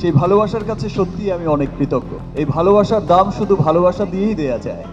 সেই ভালোবাসার কাছে সত্যি আমি অনেক কৃতজ্ঞ। এই ভালোবাসার দাম শুধু ভালোবাসা দিয়েই দেয়া যায়।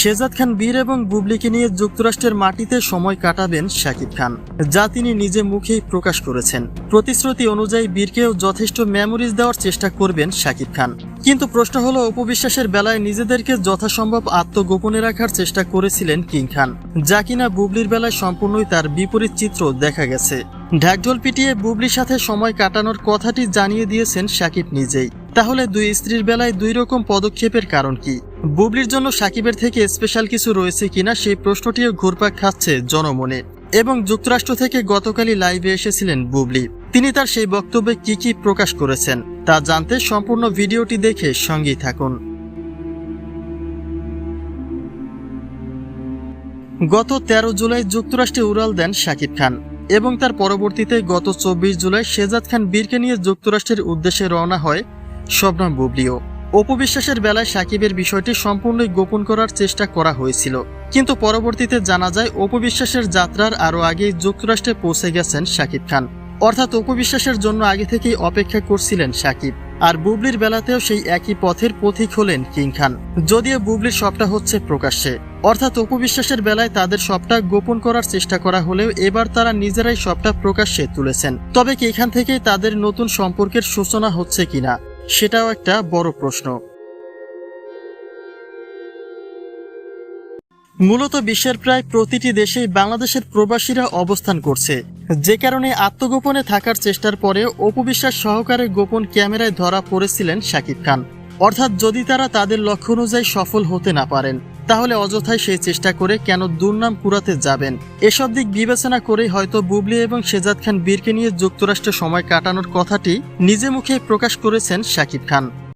শেজাদ খান বীর এবং বুবলিকে নিয়ে যুক্তরাষ্ট্রের মাটিতে সময় কাটাবেন শাকিব খান, যা তিনি নিজে মুখেই প্রকাশ করেছেন। প্রতিশ্রুতি অনুযায়ী বীরকেও যথেষ্ট মেমোরিজ দেওয়ার চেষ্টা করবেন শাকিব খান। কিন্তু প্রশ্ন হলো, অপবিশ্বাসের বেলায় নিজেদেরকে যথাসম্ভব আত্মগোপনে রাখার চেষ্টা করেছিলেন কিং খান, যা কিনা বুবলির বেলায় সম্পূর্ণই তার বিপরীত চিত্র দেখা গেছে। ঢাকঢোল পিটিয়ে বুবলির সাথে সময় কাটানোর কথাটি জানিয়ে দিয়েছেন শাকিব নিজেই। তাহলে দুই স্ত্রীর বেলায় দুই রকম পদক্ষেপের কারণ কি? বুবলির জন্য সাকিবের থেকে স্পেশাল কিছু রয়েছে কিনা সেই প্রশ্নটিও ঘুরপাক খাচ্ছে জনমনে। এবং যুক্তরাষ্ট্র থেকে গতকালই লাইভে এসেছিলেন বুবলি। তিনি তার সেই বক্তব্যে কি কি প্রকাশ করেছেন, তা জানতে সম্পূর্ণ ভিডিওটি দেখে সঙ্গেই থাকুন। গত ১৩ জুলাই যুক্তরাষ্ট্রে উড়াল দেন শাকিব খান। এবং তার পরবর্তীতে গত চব্বিশ জুলাই শেজাদ খান বীরকে নিয়ে যুক্তরাষ্ট্রের উদ্দেশ্যে রওনা হয় শবনম বুবলিও। অপবিশ্বাসের বেলায় সাকিবের বিষয়টি সম্পূর্ণই গোপন করার চেষ্টা করা হয়েছিল। কিন্তু পরবর্তীতে জানা যায়, অপবিশ্বাসের যাত্রার আরও আগেই যুক্তরাষ্ট্রে পৌঁছে গেছেন শাকিব খান। অর্থাৎ অপবিশ্বাসের জন্য আগে থেকেই অপেক্ষা করছিলেন সাকিব। আর বুবলির বেলাতেও সেই একই পথের পথিক হলেন কিং খান। যদিও বুবলির সবটা হচ্ছে প্রকাশ্যে। অর্থাৎ অপবিশ্বাসের বেলায় তাদের সবটা গোপন করার চেষ্টা করা হলেও এবার তারা নিজেরাই সবটা প্রকাশ্যে তুলেছেন। তবে কি এখান থেকেই তাদের নতুন সম্পর্কের সূচনা হচ্ছে কিনা, সেটাও একটা বড় প্রশ্ন। মূলত বিশ্বের প্রায় প্রতিটি দেশেই বাংলাদেশের প্রবাসীরা অবস্থান করছে। যে কারণে আত্মগোপনে থাকার চেষ্টার পরে অপবিশ্বাস সহকারে গোপন ক্যামেরায় ধরা পড়েছিলেন শাকিব খান। অর্থাৎ যদি তারা তাদের লক্ষ্য অনুযায়ী সফল হতে না পারেন তাহলে অযথায় সেই চেষ্টা করে কেন দুর্নাম কুড়াতে যাবেন? এসব দিক বিবেচনা করেই হয়তো বুবলি এবং শেজাদ খান বীরকে নিয়ে যুক্তরাষ্ট্রে সময় কাটানোর কথাটি নিজে মুখে প্রকাশ করেছেন শাকিব খান।